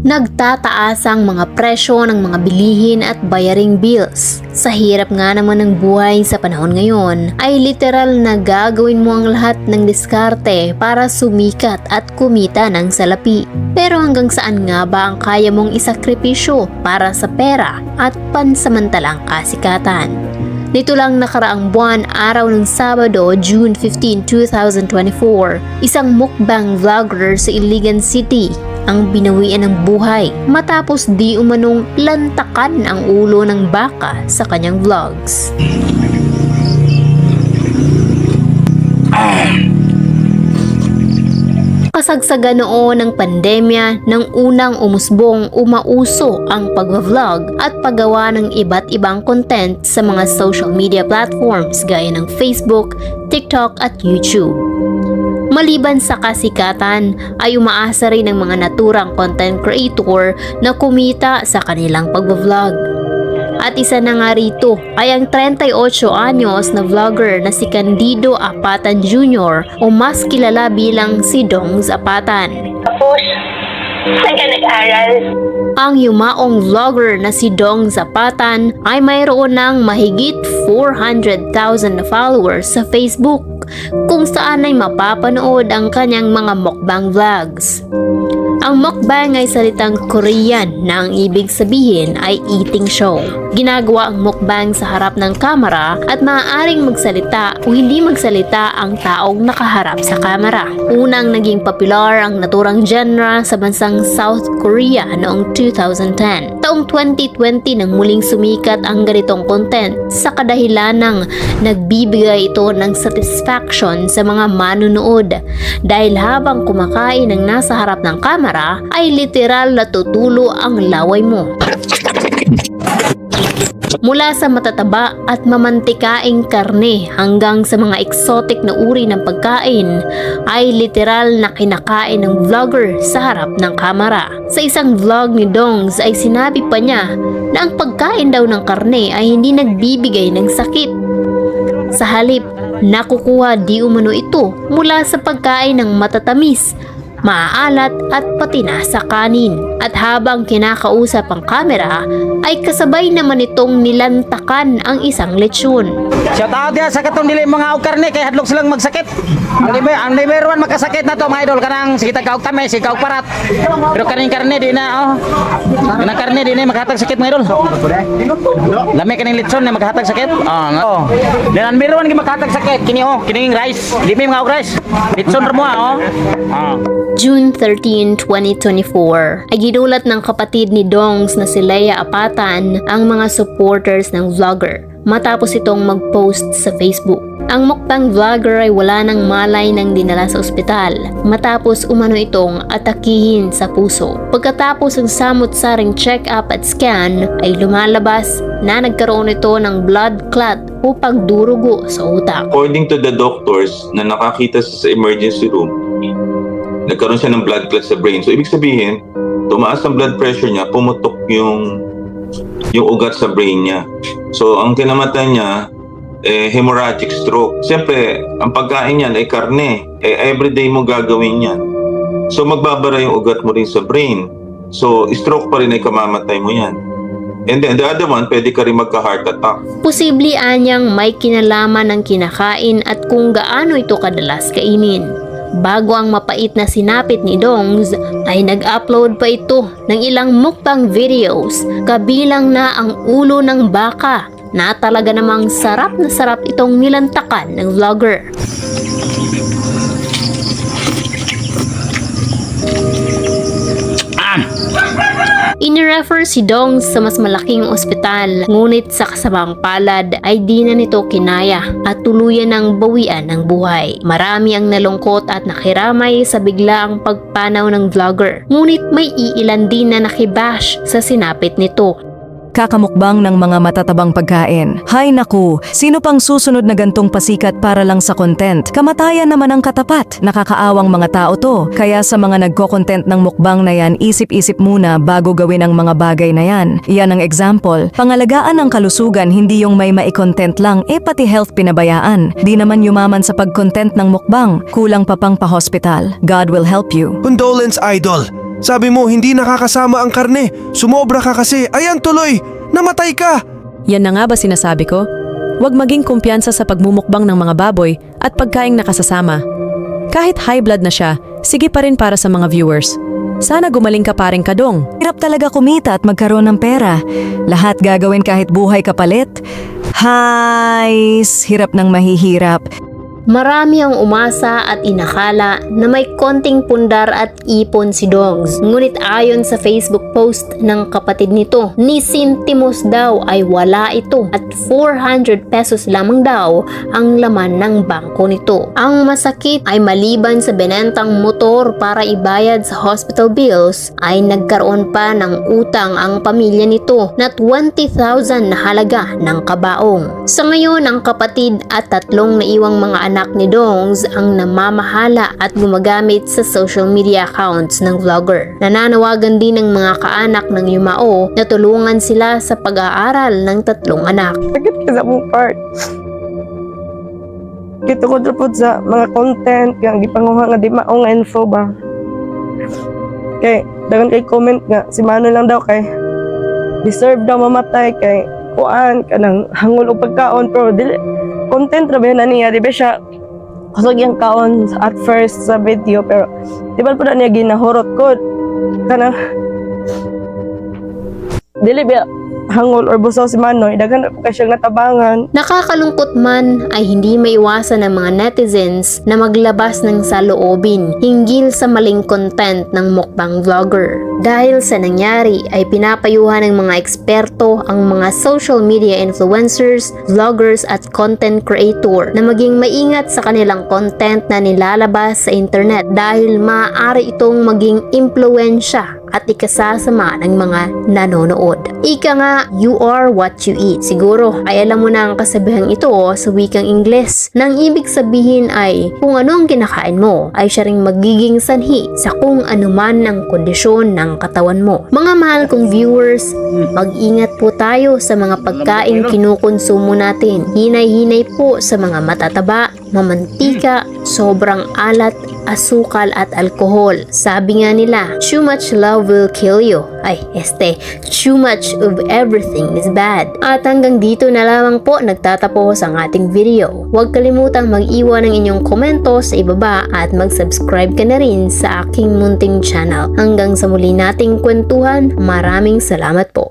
Nagtataas ang mga presyo ng mga bilihin at bayaring bills. Sa hirap nga naman ng buhay sa panahon ngayon, ay literal na gagawin mo ang lahat ng diskarte para sumikat at kumita ng salapi. Pero hanggang saan nga ba ang kaya mong isakripisyo para sa pera at pansamantalang kasikatan? Nito lang nakaraang buwan araw ng Sabado, June 15, 2024, isang mukbang vlogger sa Iligan City ang binawian ng buhay matapos di umanong lantakan ang ulo ng baka sa kanyang vlogs. Kasagsagan noon ng pandemya nang unang umusbong umauso ang pagva-vlog at paggawa ng iba't ibang content sa mga social media platforms gaya ng Facebook, TikTok at YouTube. Maliban sa kasikatan ay umaasa rin ng mga naturang content creator na kumita sa kanilang pagbablog. At isa na nga rito ay ang 38 anyos na vlogger na si Candido Apatan Jr. o mas kilala bilang si Dongs Apatan. Tapos, saan ka nag-aral? Ang yumaong vlogger na si Dong Zapatan ay mayroon ng mahigit 400,000 na followers sa Facebook kung saan ay mapapanood ang kanyang mga mukbang vlogs. Ang mukbang ay salitang Korean na ang ibig sabihin ay eating show. Ginagawa ang mukbang sa harap ng kamera at maaaring magsalita o hindi magsalita ang taong nakaharap sa kamera. Unang naging popular ang naturang genre sa bansang South Korea noong 2010. Taong 2020 nang muling sumikat ang ganitong content sa kadahilan ng nagbibigay ito ng satisfaction sa mga manunood dahil habang kumakain ng nasa harap ng kamera ay literal na tutulo ang laway mo. Mula sa matataba at mamantikaing karne hanggang sa mga exotic na uri ng pagkain ay literal na kinakain ng vlogger sa harap ng kamera. Sa isang vlog ni Dongs ay sinabi pa niya na ang pagkain daw ng karne ay hindi nagbibigay ng sakit. Sa halip, nakukuha di umano ito mula sa pagkain ng matatamis maaalat at pati na sa kanin. At habang kinakausap ang kamera, ay kasabay naman itong nilantakan ang isang lechon. Shout out ya sa katong dili mga og karne kay hadlok silang magsakit. Ang number ang number one makasakit na to mga idol kanang sige kaog tame sige kaog parat. Pero kaning karne di na oh. Kanang karne di na maghatag sakit mga idol. Lami kaning litson na maghatag sakit. Oh. Then ang number one gi maghatag sakit kini oh kining rice. Limi mga og rice. Ra mo ah, oh. June 13, 2024, ay ginulat ng kapatid ni Dongs na si Leia Apatan ang mga supporters ng vlogger matapos itong mag-post sa Facebook. Ang mukbang vlogger ay wala ng malay ng dinala sa ospital matapos umano itong atakihin sa puso. Pagkatapos ng samot-saring check-up at scan ay lumalabas na nagkaroon ito ng blood clot o pagdurugo sa utak. According to the doctors na nakakita sa emergency room, nagkaroon siya ng blood clot sa brain. So, ibig sabihin, tumaas ang blood pressure niya, pumutok yung yung ugat sa brain niya. So, ang kinamatan niya, eh, hemorrhagic stroke. Siyempre, ang pagkain niyan ay karne. Eh, everyday mo gagawin yan. So, magbabara yung ugat mo rin sa brain. So, stroke pa rin ay kamamatay mo yan. And then, the other one, pwede ka rin magka-heart attack. Posible anyang may kinalaman ng kinakain at kung gaano ito kadalas kainin. Bago ang mapait na sinapit ni Dongs, ay nag-upload pa ito ng ilang mukbang videos kabilang na ang ulo ng baka na talaga namang sarap na sarap itong nilantakan ng vlogger. Inirefer si Dong sa mas malaking ospital. Ngunit sa kasamang palad ay di na nito kinaya at tuluyan ng bawian ng buhay. Marami ang nalungkot at nakiramay sa biglaang pagpanaw ng vlogger. Ngunit may iilan din na nakibash sa sinapit nito Kakamukbang ng mga matatabang pagkain. Hay naku, sino pang susunod na gantong pasikat para lang sa content? Kamatayan naman ang katapat. Nakakaawang mga tao to. Kaya sa mga nagko-content ng mukbang na yan, isip-isip muna bago gawin ang mga bagay na yan. Yan ang example. Pangalagaan ng kalusugan, hindi yung may mai-content lang, eh pati health pinabayaan. Di naman yumaman sa pag-content ng mukbang. Kulang pa pang pa-hospital. God will help you. Condolence, Idol. Sabi mo hindi nakakasama ang karne. Sumobra ka kasi. Ayan tuloy. Namatay ka. Yan na nga ba sinasabi ko? Huwag maging kumpiyansa sa pagmumukbang ng mga baboy at pagkaing nakasasama. Kahit high blood na siya, sige pa rin para sa mga viewers. Sana gumaling ka paring kadong. Hirap talaga kumita at magkaroon ng pera. Lahat gagawin kahit buhay kapalit. Hais, hirap ng mahihirap. Marami ang umasa at inakala na may konting pundar at ipon si Dongs. Ngunit ayon sa Facebook post ng kapatid nito, ni Sintimos daw ay wala ito at 400 pesos lamang daw ang laman ng bangko nito. Ang masakit ay maliban sa benentang motor para ibayad sa hospital bills ay nagkaroon pa ng utang ang pamilya nito na 20,000 na halaga ng kabaong. Sa ngayon, ang kapatid at tatlong naiwang mga anak ni Dongs ang namamahala at gumagamit sa social media accounts ng vlogger. Nananawagan din ng mga kaanak ng Yumao na tulungan sila sa pag-aaral ng tatlong anak. sakit. Kito ko po sa mga content, kaya gipanguha nga di mao nga info ba. Kay, dagan kay comment nga, si Mano lang daw kay, deserve daw mamatay kay, kuan, kanang hangul o pagkaon, pero dili, content ra ba yun na niya, di ba siya, kusog yung kaon at first sa video, pero di ba po na niya ginahurot ko, kanang, dili ba, hangol or busaw si Manoy, dagan na po kay siyang natabangan, Nakakalungkot man ay hindi maiwasan ng mga netizens na maglabas ng saloobin hinggil sa maling content ng mukbang vlogger. Dahil sa nangyari ay pinapayuhan ng mga eksperto ang mga social media influencers, vloggers at content creator na maging maingat sa kanilang content na nilalabas sa internet dahil maaari itong maging impluensya at ikasasama ng mga nanonood. Ika nga, you are what you eat. Siguro ay alam mo na ang kasabihang ito sa wikang Ingles. Nang ibig sabihin ay kung ano ang kinakain mo ay siya ring magiging sanhi sa kung anuman ang kondisyon ng katawan mo. Mga mahal kong viewers, mag-ingat po tayo sa mga pagkain kinukonsumo natin. Hinay-hinay po sa mga matataba, mamantika, sobrang alat, asukal at alkohol. Sabi nga nila, too much love will kill you. Ay, este, too much of everything is bad. At hanggang dito na lamang po nagtatapos ang ating video. Huwag kalimutang mag-iwan ng inyong komento sa ibaba at mag-subscribe ka na rin sa aking munting channel. Hanggang sa muli nating kwentuhan, maraming salamat po.